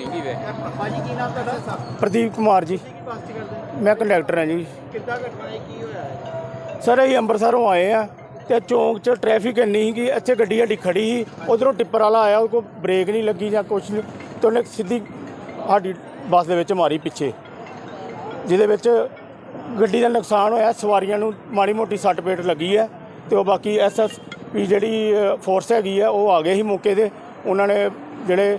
ਨਹੀਂ ਗਈ ਵੇ ਭਾਜੀ ਕੀ ਨਾਮ ਤੁਹਾਡਾ? ਪ੍ਰਦੀਪ ਕੁਮਾਰ ਜੀ। ਕੀ ਬੱਸ ਚ ਕਰਦੇ? ਮੈਂ ਕੰਡਕਟਰ ਹਾਂ ਜੀ। ਕਿੱਦਾਂ ਘਟਨਾ ਹੈ ਕੀ ਹੋਇਆ ਹੈ ਸਰ ਅਸੀਂ ਅੰਮ੍ਰਿਤਸਰੋਂ ਆਏ ਆ ਤੇ ਚੌਂਕ 'ਚ ਟ੍ਰੈਫਿਕ ਇੰਨੀ ਸੀ ਕਿ ਇੱਥੇ ਗੱਡੀ ਸਾਡੀ ਖੜੀ ਸੀ। ਉਧਰੋਂ ਟਿੱਪਰ ਵਾਲਾ ਆਇਆ ਉਹ ਕੋ ਬ੍ਰੇਕ ਨਹੀਂ ਲੱਗੀ ਜਾਂ ਕੁਛ ਨਹੀਂ। ਤੇ ਉਹਨੇ ਸਿੱਧੀ ਸਾਡੀ ਬੱਸ ਦੇ ਵਿੱਚ ਮਾਰੀ ਪਿੱਛੇ ਜਿਹਦੇ ਵਿੱਚ ਗੱਡੀ ਦਾ ਨੁਕਸਾਨ ਹੋਇਆ। ਸਵਾਰੀਆਂ ਨੂੰ ਮਾੜੀ ਮੋਟੀ ਸੱਟ ਪੇਟ ਲੱਗੀ ਹੈ ਤੇ ਉਹ ਬਾਕੀ ਐਸਐਸਪੀ ਜਿਹੜੀ ਫੋਰਸ ਹੈਗੀ ਆ ਉਹ ਆ ਗਏ ਸੀ ਮੌਕੇ ਤੇ। ਉਹਨਾਂ ਨੇ ਜਿਹੜੇ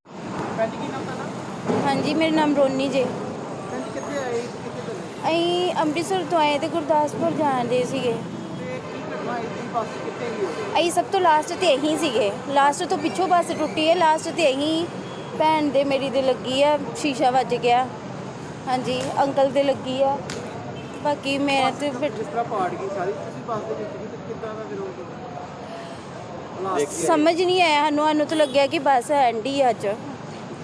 ਭੈਣ ਜੀ ਕੀ ਨਾਮ ਤੁਹਾਡਾ? ਹਾਂਜੀ ਮੇਰਾ ਨਾਮ ਰੋਨੀ ਜੇ। ਭੈਣ ਜੀ ਕਿੱਥੇ ਆਏ? ਕਿੱਥੇ ਚੱਲੇ? ਅਸੀਂ ਅੰਮ੍ਰਿਤਸਰ ਤੋਂ ਆਏ ਤੇ ਗੁਰਦਾਸਪੁਰ ਜਾਣ ਦੇ ਸੀਗੇ। ਤੇ ਕੀ ਬੱਸ ਕਿੱਥੇ ਗਈ ਅਸੀਂ ਸਭ ਤੋਂ ਲਾਸਟ ਤੇ ਇਹੀ ਸੀਗੇ। ਲਾਸਟ ਤੋਂ ਪਿੱਛੋਂ ਬੱਸ ਟੁੱਟੀ ਹੈ। ਲਾਸਟ ਤੇ ਇਹੀ ਭੈਣ ਦੇ ਮੇਰੀ ਦੇ ਲੱਗੀ ਆ ਸ਼ੀਸ਼ਾ ਵੱਜ ਗਿਆ। ਹਾਂਜੀ ਅੰਕਲ ਦੇ ਲੱਗੀ ਆ। ਬਾਕੀ ਮੈਂ ਤੇ ਫਿਰ ਜਿਸ ਤਰ੍ਹਾਂ ਪਾੜ ਗਈ ਸਾਰੀ। ਤੁਸੀਂ ਬੱਸ ਦੇ ਵਿੱਚ ਵੀ ਤੇ ਕਿੱਦਾਂ ਦਾ ਵਿਰੋਧ ਸਮਝ ਨਹੀਂ ਆਇਆ। ਸਾਨੂੰ ਸਾਨੂੰ ਤਾਂ ਲੱਗਿਆ ਕਿ ਬੱਸ ਐਂਡੀ ਅੱਜ।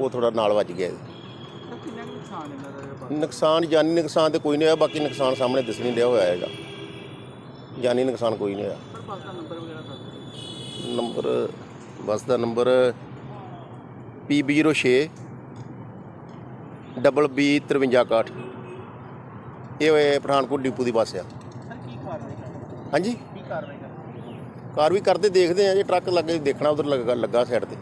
ਉਹ ਥੋੜਾ ਨਾਲ ਵੱਜ ਗਿਆ। ਕਿੰਨਾ ਕੁ ਨੁਕਸਾਨ ਇਹਨਾਂ ਦਾ ਬੱਸ ਨੁਕਸਾਨ ਜਾਨੀ ਨੁਕਸਾਨ ਤੇ ਕੋਈ ਨਹੀਂ ਹੋਇਆ ਬਾਕੀ ਨੁਕਸਾਨ ਸਾਹਮਣੇ ਦਿਸ ਨਹੀਂ ਰਿਹਾ ਹੋਇਆ ਹੈਗਾ। ਜਾਨੀ ਨੁਕਸਾਨ ਕੋਈ ਨਹੀਂ ਹੋਇਆ। ਪਰ ਬੱਸ ਦਾ ਨੰਬਰ ਵਗੈਰਾ ਦੱਸ ਦਿਓ। ਨੰਬਰ ਬੱਸ ਦਾ ਨੰਬਰ PB06 ਡਬਲ B 5361 ਇਹ ਹੋਏ ਪਠਾਨਕੋਟ ਡਿਪੂ ਦੀ ਬੱਸ ਆ। ਸਰ ਕੀ ਕਾਰਵਾਈ ਕਰਨੀ ਹਾਂਜੀ। ਕੀ ਕਾਰਵਾਈ ਕਰਨੀ ਕਾਰ ਵੀ ਕਰਦੇ ਦੇਖਦੇ ਆ ਜੇ ਟਰੱਕ ਲੱਗੇ ਦੇਖਣਾ ਉਧਰ ਲੱਗਾ ਲੱਗਾ ਸਾਈਡ ਤੇ।